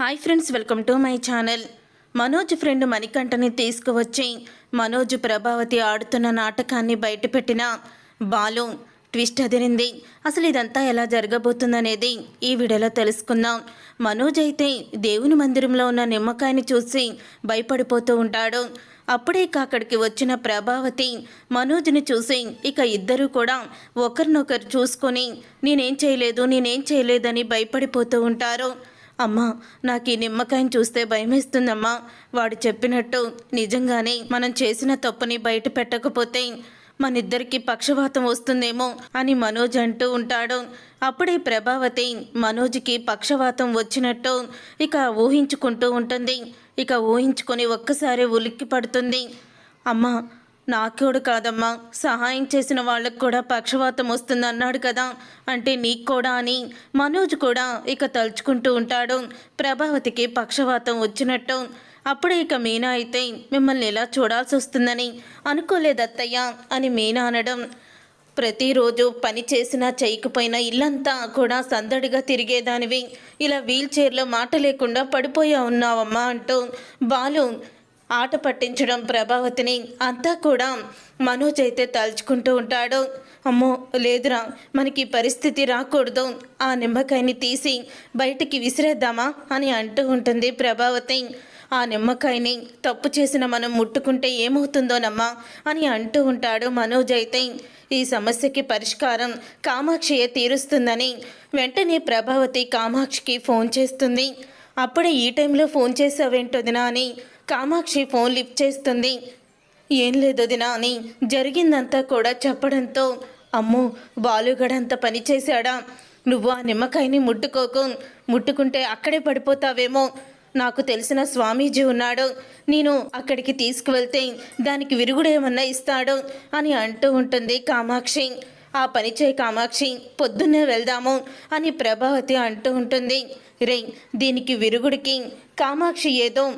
Hi friends welcome to my channel. Manoj friend మణికంఠని తీసుకువచ్చి మనోజ్ ప్రభావతి ఆడుతున్న నాటకాన్ని బయటపెట్టిన బాలు ట్విస్ట్ అదిరింది. అసలు ఇదంతా ఎలా జరగబోతుందనేది ఈ వీడియోలో తెలుసుకుందాం. మనోజ్ అయితే దేవుని మందిరంలో ఉన్న నిమ్మకాయని చూసి భయపడిపోతూ ఉంటాడు. అప్పుడే ఇక అక్కడికి వచ్చిన ప్రభావతి మనోజ్ని చూసి ఇక ఇద్దరూ కూడా ఒకరినొకరు చూసుకొని నేనేం చేయలేదు నేనేం చేయలేదని భయపడిపోతూ ఉంటారు. అమ్మా నాకు ఈ నిమ్మకాయని చూస్తే భయమేస్తుందమ్మా. వాడు చెప్పినట్టు నిజంగానే మనం చేసిన తప్పుని బయట పెట్టకపోతే మనిద్దరికి పక్షవాతం వస్తుందేమో అని మనోజ్ అంటూ ఉంటాడు. అప్పుడే ప్రభావతి మనోజ్కి పక్షవాతం వచ్చినట్టు ఇక ఊహించుకుంటూ ఉంటుంది. ఇక ఊహించుకొని ఒక్కసారి ఉలిక్కి పడుతుంది అమ్మా నాకోడు కాదమ్మా. సహాయం చేసిన వాళ్ళకు కూడా పక్షవాతం వస్తుంది అన్నాడు కదా. అంటే నీకు కూడా అని. మనోజ్ కూడా ఇక తలుచుకుంటూ ఉంటాడు. ప్రభావతికి పక్షవాతం వచ్చినట్టు. అప్పుడే ఇక మీనా అయితే మిమ్మల్ని ఇలా చూడాల్సి వస్తుందని. అనుకోలేదత్తయ్య అని మీనా అనడం. ప్రతిరోజు పని చేసినా చేయకపోయినా ఇల్లంతా కూడా సందడిగా తిరిగేదానివి. ఇలా వీల్ చైర్లో మాట లేకుండా పడిపోయా ఉన్నావమ్మా అంటూ బాలు ఆట పట్టించడం ప్రభావతిని అంతా కూడా మనోజ్ అయితే తలుచుకుంటూ ఉంటాడు. అమ్మో లేదురా మనకి పరిస్థితి రాకూడదు. ఆ నిమ్మకాయని తీసి బయటికి విసిరేద్దామా అని అంటూ ఉంటుంది ప్రభావతి. ఆ నిమ్మకాయని తప్పు చేసిన మనం ముట్టుకుంటే ఏమవుతుందోనమ్మా అని అంటూ ఉంటాడు మనోజ్ అయితే. ఈ సమస్యకి పరిష్కారం కామాక్షియే తీరుస్తుందని వెంటనే ప్రభావతి కామాక్షికి ఫోన్ చేస్తుంది. అప్పుడే ఈ టైంలో ఫోన్ చేసావేంటోదినా అని కామాక్షి ఫోన్ లిఫ్ట్ చేస్తుంది. ఏం లేదు వదినా అని జరిగిందంతా కూడా చెప్పడంతో అమ్మో బాలుగడంత పని చేశాడా? నువ్వు ఆ నిమ్మకాయని ముట్టుకోకు. ముట్టుకుంటే అక్కడే పడిపోతావేమో. నాకు తెలిసిన స్వామీజీ ఉన్నాడు. నేను అక్కడికి తీసుకువెళ్తే దానికి విరుగుడు ఏమన్నా ఇస్తాడు అని అంటూ ఉంటుంది కామాక్షి. ఆ పని చేయి కామాక్షి పొద్దున్నే వెళ్దాము అని ప్రభావతి అంటూ ఉంటుంది. రే దీనికి విరుగుడికి కామాక్షి ఏదో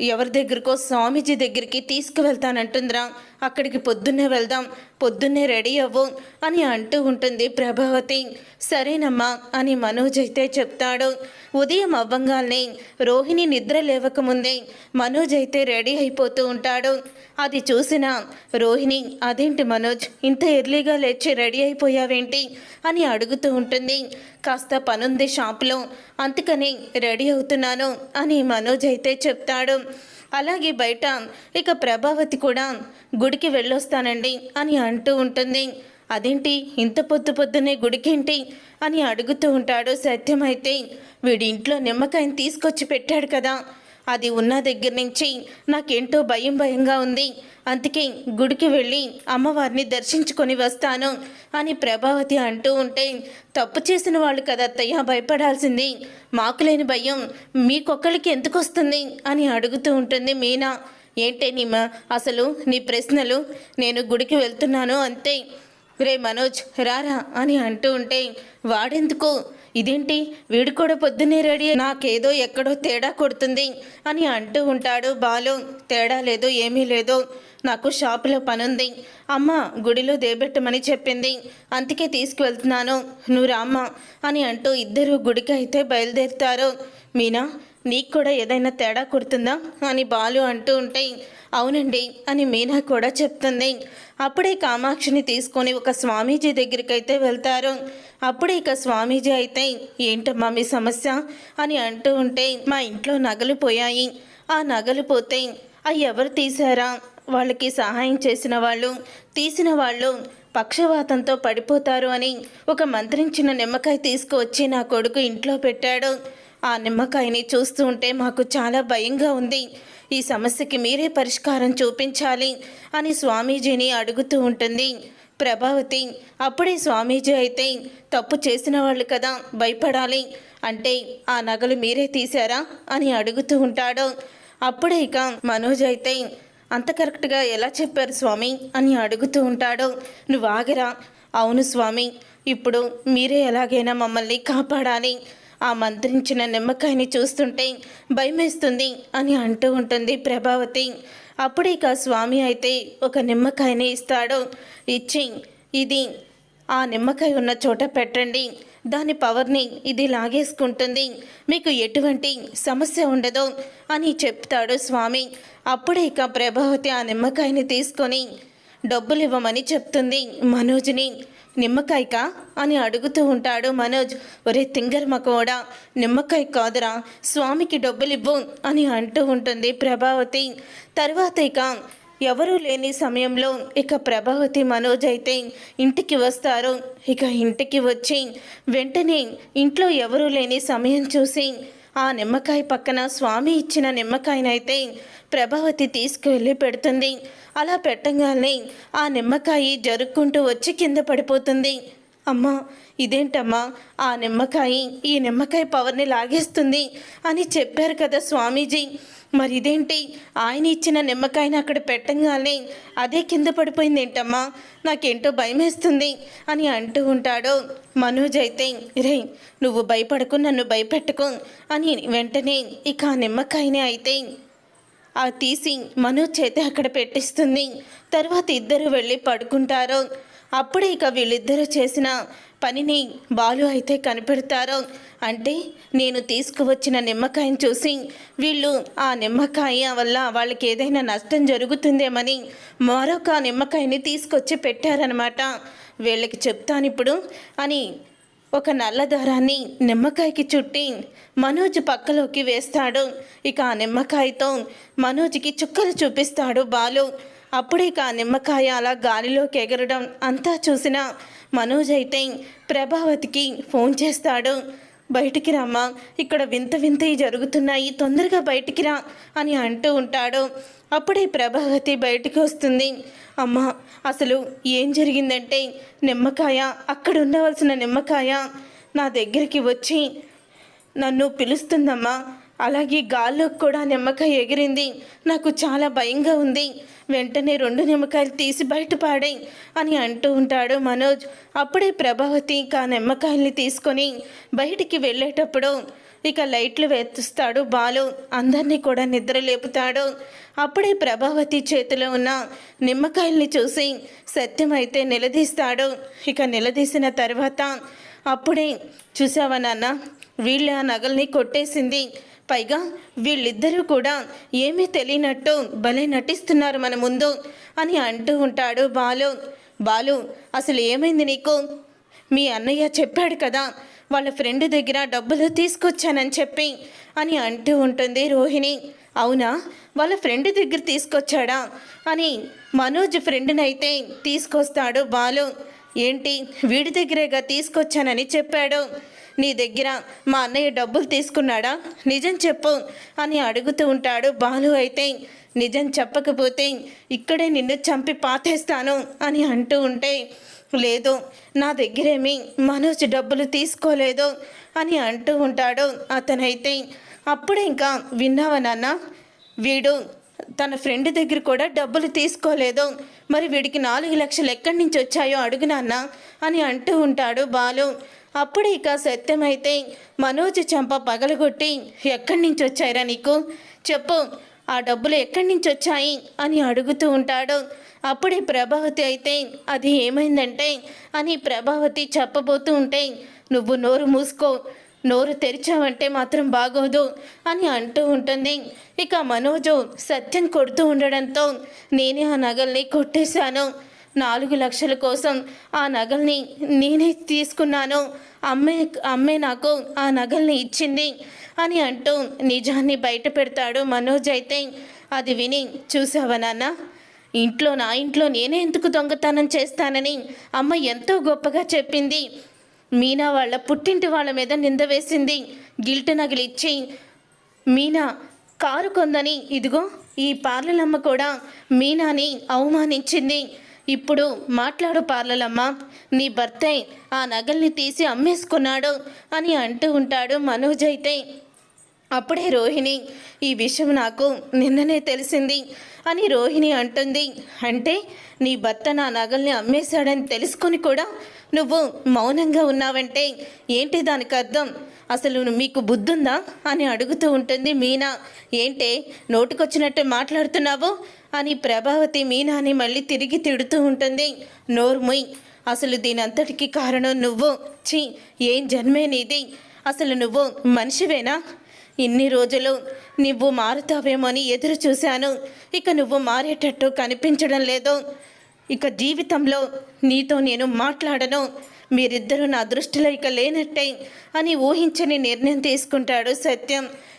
ఎవరి దగ్గరకో స్వామీజీ దగ్గరికి తీసుకువెళ్తానంటుందిరా. అక్కడికి పొద్దున్నే వెళ్దాం పొద్దున్నే రెడీ అవ్వు అని అంటూ ఉంటుంది ప్రభావతి. సరేనమ్మా అని మనోజ్ అయితే చెప్తాడు. ఉదయం అవ్వంగానే రోహిణి నిద్ర లేవకముందే మనోజ్ అయితే రెడీ అయిపోతూ ఉంటాడు. అది చూసిన రోహిణి అదేంటి మనోజ్ ఇంత ఎర్లీగా లేచి రెడీ అయిపోయావేంటి? అని అడుగుతూ ఉంటుంది. కాస్త పనుంది షాప్లో అందుకని రెడీ అవుతున్నాను అని మనోజ్ అయితే చెప్తాడు. అలాగే బయట ఇక ప్రభావతి కూడా గుడికి వెళ్ళొస్తానండి అని అంటూ ఉంటుంది. అదేంటి ఇంత పొద్దు పొద్దునే గుడికేంటి అని అడుగుతూ ఉంటాడు సత్యమైతే. వీడి ఇంట్లో నిమ్మకాయని తీసుకొచ్చి పెట్టాడు కదా. అది ఉన్న దగ్గర నుంచి నాకేంటో భయం భయంగా ఉంది. అందుకే గుడికి వెళ్ళి అమ్మవారిని దర్శించుకొని వస్తాను అని ప్రభావతి అంటూ ఉంటే తప్పు చేసిన వాళ్ళు కదా అత్తయ్య భయపడాల్సింది. మాకు లేని భయం. మీకొక్కరికి ఎందుకు వస్తుంది? అని అడుగుతూ ఉంటుంది మీనా. ఏంటే నీమ అసలు నీ ప్రశ్నలు? నేను గుడికి వెళ్తున్నాను అంతే. రే మనోజ్ రారా అని అంటూ ఉంటే వాడెందుకు? ఇదేంటి? వీడు కూడా పొద్దున్నే రెడీ నాకేదో ఎక్కడో తేడా కొడుతుంది అని అంటూ ఉంటాడు బాలు. తేడా లేదు ఏమీ లేదు నాకు షాపులో పనుంది. అమ్మ గుడిలో దేబెట్టమని చెప్పింది. అందుకే తీసుకువెళ్తున్నాను. నువ్వు రామ్మ అని అంటూ ఇద్దరు గుడికి అయితే బయలుదేరుతారు. మీనా నీకు కూడా ఏదైనా తేడా కుడుతుందా? అని బాలు అంటూ ఉంటే అవునండి అని మీనా కూడా చెప్తుంది. అప్పుడే కామాక్షిని తీసుకొని ఒక స్వామీజీ దగ్గరికి అయితే వెళ్తారు. అప్పుడే ఇక స్వామీజీ అయితే ఏంటమ్మా మీ సమస్య? అని అంటూ ఉంటే మా ఇంట్లో నగలు పోయాయి. ఆ నగలు పోతే అవి ఎవరు తీశారా? వాళ్ళకి సహాయం చేసిన వాళ్ళు తీసిన వాళ్ళు పక్షవాతంతో పడిపోతారు అని ఒక మంత్రించిన నిమ్మకాయ తీసుకువచ్చి నా కొడుకు ఇంట్లో పెట్టాడు. ఆ నిమ్మకాయని చూస్తూ ఉంటే మాకు చాలా భయంగా ఉంది. ఈ సమస్యకి మీరే పరిష్కారం చూపించాలి అని స్వామీజీని అడుగుతూ ఉంటుంది. ప్రభావతి అప్పుడే స్వామీజీ అయితే తప్పు చేసిన వాళ్ళు కదా భయపడాలి. అంటే ఆ నగలు మీరే తీశారా అని అడుగుతూ ఉంటాడు. అప్పుడే ఇక మనోజ్ అయితే అంత కరెక్ట్గా ఎలా చెప్పారు స్వామి అని అడుగుతూ ఉంటాడు. నువ్వు ఆగరా. అవును స్వామి. ఇప్పుడు మీరే ఎలాగైనా మమ్మల్ని కాపాడాలి. ఆ మంత్రించిన నిమ్మకాయని చూస్తుంటే భయమేస్తుంది అని అంటూ ఉంటుంది ప్రభావతి. అప్పుడే ఇక స్వామి అయితే ఒక నిమ్మకాయని ఇస్తాడు. ఇచ్చి ఇది ఆ నిమ్మకాయ ఉన్న చోట పెట్టండి. దాని పవర్ని ఇది లాగేసుకుంటుంది. మీకు ఎటువంటి సమస్య ఉండదు అని చెప్తాడు స్వామి. అప్పుడే ఇక ప్రభావతి ఆ నిమ్మకాయని తీసుకొని డబ్బులు ఇవ్వమని చెప్తుంది మనోజ్ని. నిమ్మకాయకా అని అడుగుతూ ఉంటాడు మనోజ్. ఒరే తింగర్ మకోడా నిమ్మకాయ కాదురా స్వామికి డబ్బులు ఇవ్వు అని అంటూ ఉంటుంది ప్రభావతి. తర్వాత ఇక ఎవరూ లేని సమయంలో ఇక ప్రభావతి మనోజ్ అయితే ఇంటికి వస్తారు. ఇక ఇంటికి వచ్చి వెంటనే ఇంట్లో ఎవరూ లేని సమయం చూసి ఆ నిమ్మకాయ పక్కన స్వామి ఇచ్చిన నిమ్మకాయనైతే ప్రభావతి తీసుకువెళ్ళి పెడుతుంది. అలా పెట్టగానే ఆ నిమ్మకాయ జరుక్కుంటూ వచ్చి కింద పడిపోతుంది. అమ్మా ఇదేంటమ్మా? ఆ నిమ్మకాయ ఈ నిమ్మకాయ పవర్ని లాగేస్తుంది అని చెప్పారు కదా స్వామీజీ. మరి ఇదేంటి? ఆయన ఇచ్చిన నిమ్మకాయని అక్కడ పెట్టంగానే అదే కింద పడిపోయింది ఏంటమ్మా నాకేంటో భయమేస్తుంది అని అంటూ ఉంటాడు మనోజ్ అయితే. రే నువ్వు భయపడకు నన్ను భయపెట్టుకో అని వెంటనే ఇక ఆ నిమ్మకాయని అయితే ఆ తీసి మనోజ్ చేతి అక్కడ పెట్టిస్తుంది. తర్వాత ఇద్దరు వెళ్ళి పడుకుంటారు. అప్పుడే ఇక వీళ్ళిద్దరూ చేసిన పనిని బాలు అయితే కనిపెడతారు. అంటే నేను తీసుకువచ్చిన నిమ్మకాయని చూసి వీళ్ళు ఆ నిమ్మకాయ వల్ల వాళ్ళకి ఏదైనా నష్టం జరుగుతుందేమని మరొక నిమ్మకాయని తీసుకొచ్చి పెట్టారనమాట వీళ్ళకి చెప్తాను ఇప్పుడు అని ఒక నల్ల దారాన్ని నిమ్మకాయకి చుట్టి మనోజ్ పక్కలోకి వేస్తాడు. ఇక ఆ నిమ్మకాయతో మనోజ్కి చుక్కలు చూపిస్తాడు బాలు. అప్పుడే నిమ్మకాయ అలా గాలిలోకి ఎగరడం అంతా చూసిన మనోజ్ అయితే ప్రభావతికి ఫోన్ చేస్తాడు. బయటికి రామ్మా ఇక్కడ వింత వింతవి జరుగుతున్నాయి తొందరగా బయటికి రా అని అంటూ ఉంటాడు. అప్పుడే ప్రభావతి బయటికి వస్తుంది. అమ్మా అసలు ఏం జరిగిందంటే నిమ్మకాయ అక్కడ ఉండవలసిన నిమ్మకాయ నా దగ్గరికి వచ్చి నన్ను పిలుస్తుందమ్మా. అలాగే గాల్లోకి కూడా నిమ్మకాయ ఎగిరింది. నాకు చాలా భయంగా ఉంది. వెంటనే రెండు నిమ్మకాయలు తీసి బయట పాడాయి అని అంటూ ఉంటాడు మనోజ్. అప్పుడే ప్రభావతి ఇక ఆ నిమ్మకాయల్ని తీసుకొని బయటికి వెళ్ళేటప్పుడు ఇక లైట్లు వేస్తుస్తాడు బాలు. అందరినీ కూడా నిద్ర లేపుతాడు. అప్పుడే ప్రభావతి చేతిలో ఉన్న నిమ్మకాయల్ని చూసి సత్యమైతే నిలదీస్తాడు. ఇక నిలదీసిన తర్వాత అప్పుడే చూసావా నాన్న? వీళ్ళ ఆ నగల్ని కొట్టేసింది. పైగా వీళ్ళిద్దరూ కూడా ఏమీ తెలియనట్టు భలే నటిస్తున్నారు మన ముందు అని అంటూ ఉంటాడు బాలు. బాలు అసలు ఏమైంది నీకు? మీ అన్నయ్య చెప్పాడు కదా వాళ్ళ ఫ్రెండ్ దగ్గర డబ్బులు తీసుకొచ్చానని చెప్పి అని అంటూ ఉంటుంది రోహిణి. అవునా? వాళ్ళ ఫ్రెండ్ దగ్గర తీసుకొచ్చాడా? అని మనోజ్ ఫ్రెండ్ని అయితే తీసుకొస్తాడు బాలు. ఏంటి? వీడి దగ్గరేగా తీసుకొచ్చానని చెప్పాడు. నీ దగ్గర మా అన్నయ్య డబ్బులు తీసుకున్నాడా? నిజం చెప్పు అని అడుగుతూ ఉంటాడు బాలు అయితే. నిజం చెప్పకపోతే ఇక్కడే నిన్ను చంపి పాతేస్తాను అని అంటూ ఉంటే లేదు నా దగ్గరేమి మనోజ్ డబ్బులు తీసుకోలేదు అని అంటూ ఉంటాడు అతనైతే. అప్పుడే ఇంకా విన్నావా నాన్న? వీడు తన ఫ్రెండ్ దగ్గర కూడా డబ్బులు తీసుకోలేదు. మరి వీడికి నాలుగు లక్షలు ఎక్కడి నుంచి వచ్చాయో అడుగు నాన్న అని అంటూ ఉంటాడు బాలు. అప్పుడు ఇక సత్యమైతే మనోజ్ చంప పగలగొట్టి ఎక్కడి నుంచి వచ్చాయిరా నీకు? చెప్పు ఆ డబ్బులు ఎక్కడి నుంచి వచ్చాయి? అని అడుగుతూ ఉంటాడు. అప్పుడే ప్రభావతి అయితే అది ఏమైందంటే అని ప్రభావతి చెప్పబోతూ ఉంటే నువ్వు నోరు మూసుకో నోరు తెరిచావంటే మాత్రం బాగోదు అని అంటూ ఉంటుంది. ఇక మనోజు సత్యం కొడుతూ ఉండడంతో నేనే ఆ నగల్ని కొట్టేశాను. నాలుగు లక్షల కోసం ఆ నగల్ని నేనే తీసుకున్నాను. అమ్మే అమ్మే నాకు ఆ నగల్ని ఇచ్చింది అని అంటూ నిజాన్ని బయట పెడతాడు మనోజ్ అయితే. అది విని చూసావా నాన్న? ఇంట్లో నా ఇంట్లో నేనే ఎందుకు దొంగతనం చేస్తానని అమ్మ ఎంతో గొప్పగా చెప్పింది. మీనా వాళ్ళ పుట్టింటి వాళ్ళ మీద నింద వేసింది. గిల్ట్ నగిలిచ్చి మీనా కారు కొందని ఇదిగో ఈ పార్లలమ్మ కూడా మీనాని అవమానించింది. ఇప్పుడు మాట్లాడు పార్లలమ్మ. నీ భర్త ఆ నగల్ని తీసి అమ్మేసుకున్నాడు అని అంటూ ఉంటాడు మనోజ్ అయితే. అప్పుడే రోహిణి ఈ విషయం నాకు నిన్ననే తెలిసింది. అని రోహిణి అంటుంది. అంటే నీ భర్త నా నగల్ని అమ్మేశాడని తెలుసుకొని కూడా నువ్వు మౌనంగా ఉన్నావంటే ఏంటి దానికి అర్థం? అసలు మీకు బుద్ధుందా? అని అడుగుతూ ఉంటుంది మీనా. ఏంటే నోటుకొచ్చినట్టు మాట్లాడుతున్నావు? అని ప్రభావతి మీనాని మళ్ళీ తిరిగి తిడుతూ ఉంటుంది. నోర్ముయ్ అసలు దీనంతటికి కారణం నువ్వు. ఛీ ఏం జన్మే నీది? అసలు నువ్వు మనిషివేనా? ఇన్ని రోజులు నువ్వు మారుతావేమో అని ఎదురు చూశాను. ఇక నువ్వు మారేటట్టు కనిపించడం లేదు. ఇక జీవితంలో నీతో నేను మాట్లాడను. మీరిద్దరూ నా దృష్టిలో ఇక లేనట్టే అని ఊహించని నిర్ణయం తీసుకుంటాడు సత్యం.